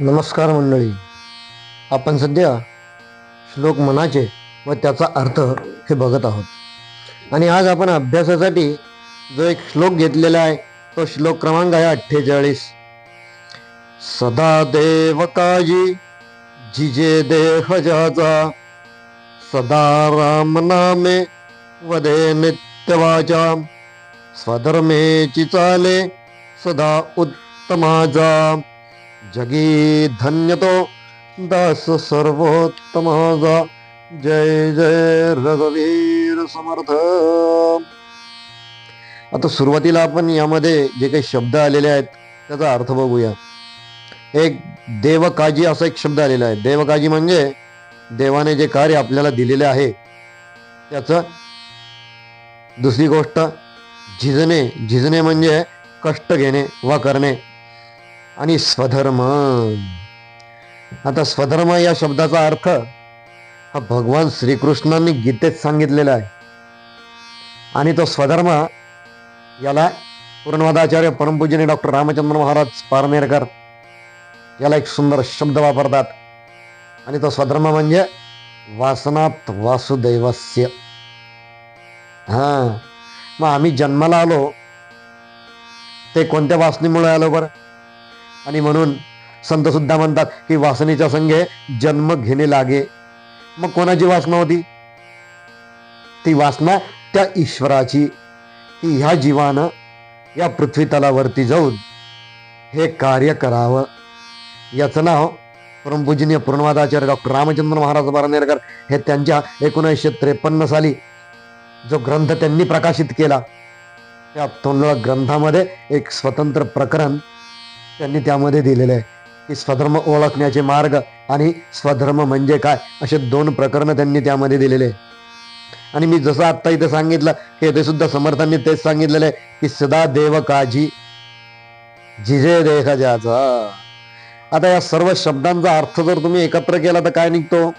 नमस्कार मंडळी. आपण सध्या श्लोक मनाचे व त्याचा अर्थ हे बघत आहोत. आणि आज आपण अभ्यासासाठी जो एक श्लोक घेतलेला आहे तो श्लोक क्रमांक आहे अठ्ठेचाळीस. सदा देव काजी जिजे देह जाचा सदा राम नामे वदे नित्यवाचा स्वधर्मेची चाले सदा उत्तमाचा जगी धन्यतो दास सर्वोत्तम। जय जय रघुवीर समर्थ। आता सुरुवातीला आपण यामध्ये जे काही शब्द आलेले आहेत त्याचा अर्थ बघूया. एक देवकाजी असा एक शब्द आलेला आहे. देवकाजी म्हणजे देवाने जे कार्य आपल्याला दिलेले आहे त्याचं दुसरी गोष्ट झिजणे. झिजणे म्हणजे कष्ट घेणे वा करणे. आणि स्वधर्म. आता स्वधर्म या शब्दाचा अर्थ हा भगवान श्रीकृष्णांनी गीतेत सांगितलेला आहे. आणि तो स्वधर्म याला पूर्णवादाचार्य परमपूजनी डॉक्टर रामचंद्र महाराज पारनेरकर याला एक सुंदर शब्द वापरतात. आणि तो स्वधर्म म्हणजे वासनात वासुदैवस्य. हा. मग आम्ही जन्माला आलो. ते कोणत्या वासनेमुळे आलो बरं? आणि म्हणून संत सुद्धा म्हणतात की वासनेच्या संघे जन्म घेणे लागे. मग कोणाची वासना होती? ती वासना त्या ईश्वराची. की ह्या जीवानं या पृथ्वी तलावरती जाऊन हे कार्य करावं. याचं नाव परमपूजनीय पूर्णवादाचार्य डॉक्टर रामचंद्र महाराज बारनेरकर हे त्यांच्या एकोणीसशे त्रेपन्न साली जो ग्रंथ त्यांनी प्रकाशित केला त्या तोंडळ ग्रंथामध्ये एक स्वतंत्र प्रकरण त्यांनी त्यामध्ये दिलेले आहे की स्वधर्म ओळखण्याचे मार्ग आणि स्वधर्म म्हणजे काय असे दोन प्रकरण त्यांनी त्यामध्ये दिलेले आहे आणि मी जसं आत्ता इथे सांगितलं हे ते सुद्धा समर्थांनी तेच सांगितलेलं आहे की सदा देव काजी जिजे देह ज्याचा आता या सर्व शब्दांचा अर्थ जर तुम्ही एकत्र केला तर काय निघतो?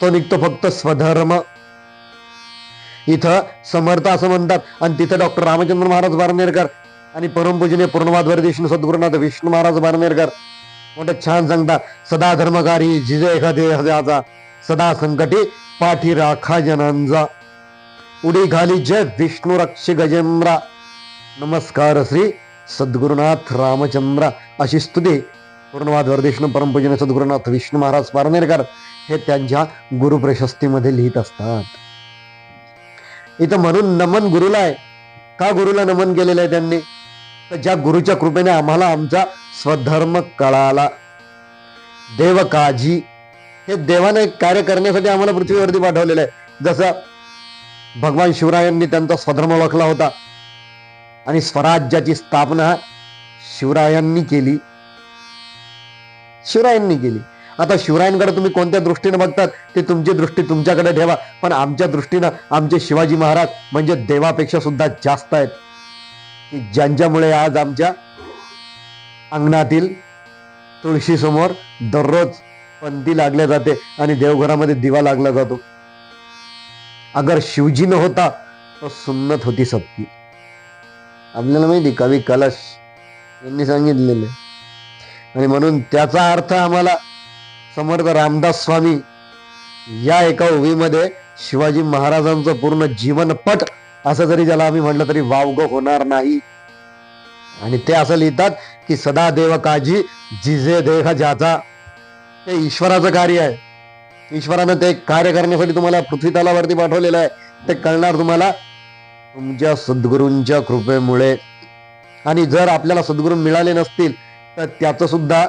तो निघतो फक्त स्वधर्म. इथं समर्थ असं म्हणतात. आणि तिथं डॉक्टर रामचंद्र महाराज बारनेरकर आणि परमपूजने पूर्णवादवर विष्णू सद्गुरुनाथ विष्णू महाराज बारनेरकर मोठं छान सांगता सदा धर्मकारी जिजे एखादे हजाचा सदा संकटी पाठी राखा जनांचा. उडी घाली जय विष्णू रक्ष गजेंद्रा. नमस्कार श्री सद्गुरुनाथ रामचंद्र. अशी स्तुती पूर्णवादवर विष्णू परमपूजनीय सद्गुरुनाथ विष्णू महाराज पारनेरकर हे त्यांच्या गुरुप्रशस्तीमध्ये लिहित असतात. इथं म्हणून नमन गुरुला आहे. का गुरुला नमन केलेलं आहे त्यांनी? तर ज्या गुरुच्या कृपेने आम्हाला आमचा स्वधर्म कळाला. देव काजी हे देवाने कार्य करण्यासाठी आम्हाला पृथ्वीवरती पाठवलेलं आहे. जसं भगवान शिवरायांनी त्यांचा स्वधर्म ओळखला होता आणि स्वराज्याची स्थापना शिवरायांनी केली. शिवरायांनी केली. आता शिवरायांकडे तुम्ही कोणत्या दृष्टीने बघतात ते तुमची दृष्टी तुमच्याकडे ठेवा. पण आमच्या दृष्टीनं आमचे शिवाजी महाराज म्हणजे देवापेक्षा सुद्धा जास्त आहेत. की ज्यांच्यामुळे आज आमच्या अंगणातील तुळशी समोर दररोज पंथी लागल्या जाते आणि देवघरामध्ये दिवा लागला जातो. अगर शिवजी न होता तो सुन्नत होती सबकी आपल्याला माहिती कवी कलश यांनी सांगितलेले आणि म्हणून त्याचा अर्थ आम्हाला समर्थ रामदास स्वामी या एका ओवीमध्ये शिवाजी महाराजांचं पूर्ण जीवनपट असं जरी ज्याला आम्ही म्हटलं तरी वावग होणार नाही. आणि ते असं लिहितात की सदा देव काजी जिजे देह ज्याचा. ते ईश्वराचं कार्य आहे. ईश्वरानं ते कार्य करण्यासाठी तुम्हाला पृथ्वी तलावरती पाठवलेलं आहे. ते कळणार तुम्हाला तुमच्या सद्गुरूंच्या कृपेमुळे. आणि जर आपल्याला सद्गुरू मिळाले नसतील तर त्याचं सुद्धा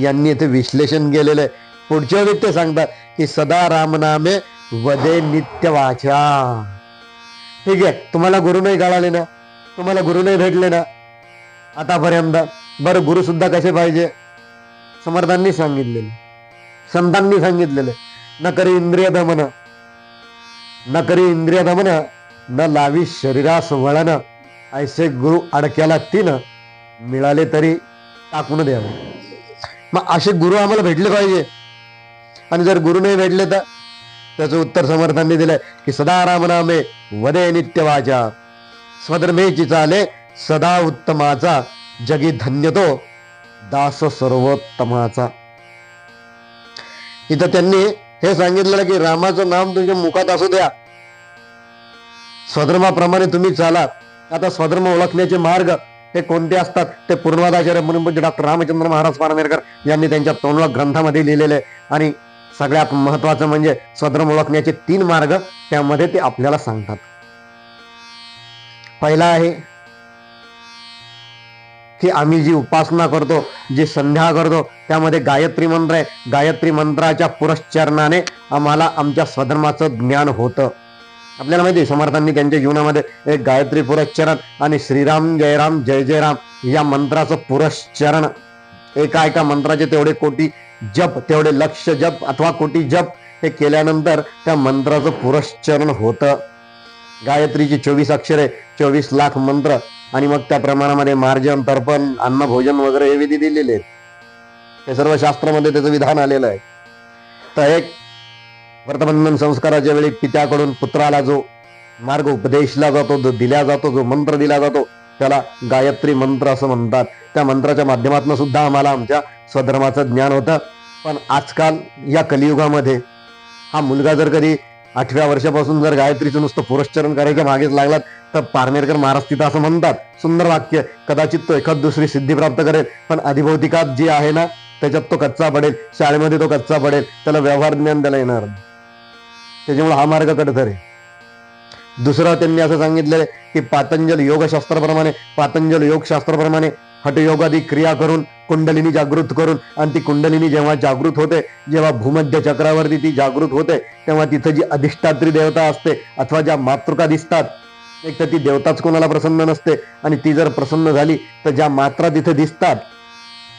यांनी इथे विश्लेषण केलेलं आहे. पुढच्या वेळी ते सांगतात की सदा रामनामे वदे नित्य वाचा ठीक आहे तुम्हाला गुरु नाही कळाले ना तुम्हाला गुरु नाही भेटले ना आतापर्यंत बरं गुरु सुद्धा कसे पाहिजे? समर्थांनी सांगितलेले. संतांनी सांगितलेले. न करी इंद्रिय दमन न करी इंद्रिय दमन न लावी शरीरास वळण. ऐसे गुरु अडक्याला तीन मिळाले तरी टाकून द्यावे. मग असे गुरु आम्हाला भेटले पाहिजे. आणि जर गुरु नाही भेटले तर? त्याचं उत्तर समर्थांनी दिलंय की सदा रामनामे वदे नित्य वाचा स्वधर्मेची चाले सदा उत्तमाचा जगी धन्यतो दास सर्वोत्तमाचा. इथं त्यांनी हे सांगितलेलं की रामाचं नाम तुमच्या मुखात असू द्या. स्वधर्माप्रमाणे तुम्ही चाला. आता स्वधर्म ओळखण्याचे मार्ग हे कोणते असतात? ते पूर्णवादाचार्य म्हणून डॉक्टर रामचंद्र महाराज पारनेरकर यांनी त्यांच्या तोंडवा ग्रंथामध्ये लिहिलेले आणि सगळ्यात महत्वाचं म्हणजे स्वधर्म ओळखण्याचे तीन मार्ग त्यामध्ये ते आपल्याला सांगतात. पहिला आहे की आम्ही जी उपासना करतो जी संध्या करतो त्यामध्ये गायत्री मंत्र आहे. गायत्री मंत्राच्या पुरश्चरणाने आम्हाला आमच्या स्वधर्माचं ज्ञान होतं. आपल्याला माहिती आहे, समर्थांनी त्यांच्या जीवनामध्ये एक गायत्री पुरश्चरण आणि श्रीराम जयराम जय जयराम या मंत्राचं पुरश्चरण. एका एका मंत्राचे तेवढे कोटी जप तेवढे लक्ष जप अथवा कोटी जप हे केल्यानंतर त्या मंत्राचं पुरश्चरण होतं. गायत्रीची चोवीस अक्षरे चोवीस लाख मंत्र आणि मग त्या प्रमाणामध्ये मार्जन तर्पण अन्न भोजन वगैरे हे विधी दिलेले आहेत. हे सर्व शास्त्रामध्ये त्याचं विधान आलेलं आहे. तर एक व्रतबंधन संस्काराच्या वेळी पित्याकडून पुत्राला जो मार्ग उपदेशला जातो जो दिला जातो जो मंत्र दिला जातो त्याला गायत्री मंत्र असं म्हणतात. त्या मंत्राच्या माध्यमातून सुद्धा आम्हाला आमच्या स्वधर्माचं ज्ञान होतं. पण आजकाल या कलियुगामध्ये हा मुलगा जर कधी आठव्या वर्षापासून जर गायत्रीचं नुसतं पुरस्चरण करायच्या मागेच लागलात तर पारनेरकर महाराज तिथं असं म्हणतात. सुंदर वाक्य कदाचित तो एखाद दुसरी सिद्धी प्राप्त करेल पण अधिभौतिकात जे आहे ना त्याच्यात तो कच्चा पडेल शाळेमध्ये तो कच्चा पडेल त्याला व्यवहार ज्ञान त्याला येणार त्याच्यामुळे हा मार्ग कटतर आहे. दुसरं त्यांनी असं सांगितलेलं आहे की पातंजल योगशास्त्राप्रमाणे पातंजल योगशास्त्राप्रमाणे हटयोगादी क्रिया करून कुंडलिनी जागृत करून आणि ती कुंडलिनी जेव्हा जागृत होते जेव्हा भूमध्य चक्रावरती ती जागृत होते तेव्हा तिथं जी अधिष्ठात्री देवता असते अथवा ज्या मातृका दिसतात एक तर ती देवताच कोणाला प्रसन्न नसते आणि ती जर प्रसन्न झाली तर ज्या मात्रा तिथे दिसतात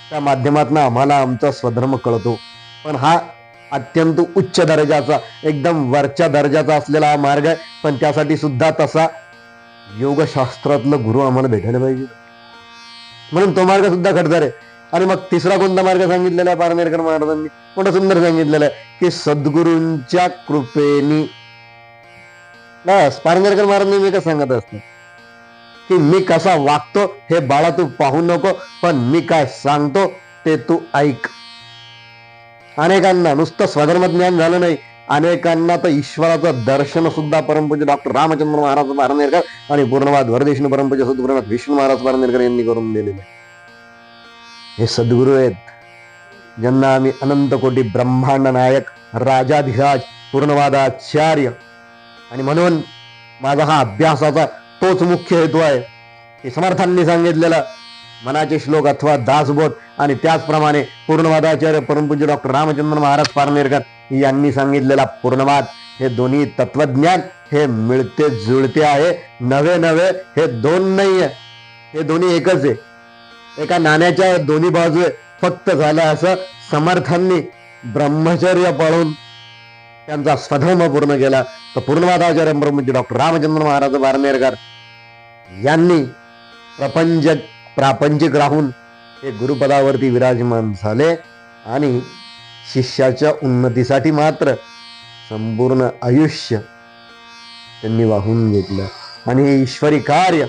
त्या माध्यमातून आम्हाला आमचा स्वधर्म कळतो. पण हा अत्यंत उच्च दर्जाचा एकदम वरच्या दर्जाचा असलेला हा मार्ग आहे. पण त्यासाठी सुद्धा तसा योगशास्त्रातलं गुरु आम्हाला भेटायला पाहिजे. म्हणून तो मार्ग सुद्धा खडतर आहे. आणि मग तिसरा कोणता मार्ग सांगितलेला आहे? पारनेरकर महाराजांनी? मोठं सुंदर सांगितलेलं आहे की सद्गुरूंच्या कृपेनी. बस पारनेरकर महाराजांनी मी कसं सांगत असते? की मी कसा वागतो हे बाळा तू पाहू नको पण मी काय सांगतो ते तू ऐक. अनेकांना नुसतं स्वधर्म ज्ञान झालं नाही. अनेकांना तर ईश्वराचं दर्शन सुद्धा परमपूज्य डॉक्टर रामचंद्र महाराज पारनेरकर आणि पूर्णवाद वरदेशनु परमपूज्य सद्गुरुनाथ विष्णू महाराज पारनेरकर यांनी करून दिलेले हे सद्गुरु आहेत. ज्यांना आम्ही अनंत कोटी ब्रह्मांड नायक राजाधिराज पूर्णवादाचार्य. आणि म्हणून माझा हा अभ्यासाचा तोच मुख्य हेतू आहे. की समर्थांनी सांगितलेलं मनाचे श्लोक अथवा दासबोध आणि त्याचप्रमाणे पूर्णवादाचार्य परमपूज्य डॉक्टर रामचंद्र महाराज पारनेरकर यांनी सांगितलेला पूर्णवाद हे दोन्ही तत्वज्ञान हे मिळते जुळते आहे. नवे नवे हे दोन नाही आहे हे दोन्ही एकच आहे. एका नाण्याच्या दोन्ही बाजू फक्त झालं असं समर्थांनी ब्रह्मचर्य पाळून त्यांचा स्वधर्म पूर्ण केला. तर पूर्णवादाचार्य ब्रह्मजी डॉक्टर रामचंद्र महाराज बारमेरकर यांनी प्रपंच प्रापंचिक राहून हे गुरुपदावरती विराजमान झाले आणि शिष्याच्या उन्नतीसाठी मात्र संपूर्ण आयुष्य त्यांनी वाहून घेतलं आणि हे ईश्वरी कार्य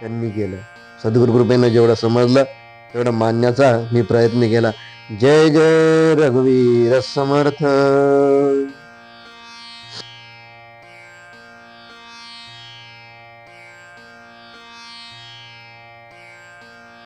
त्यांनी केलं. सद्गुरु कृपेनं जेवढं समजलं तेवढं मानण्याचा मी प्रयत्न केला. जय जय रघुवीर समर्थ.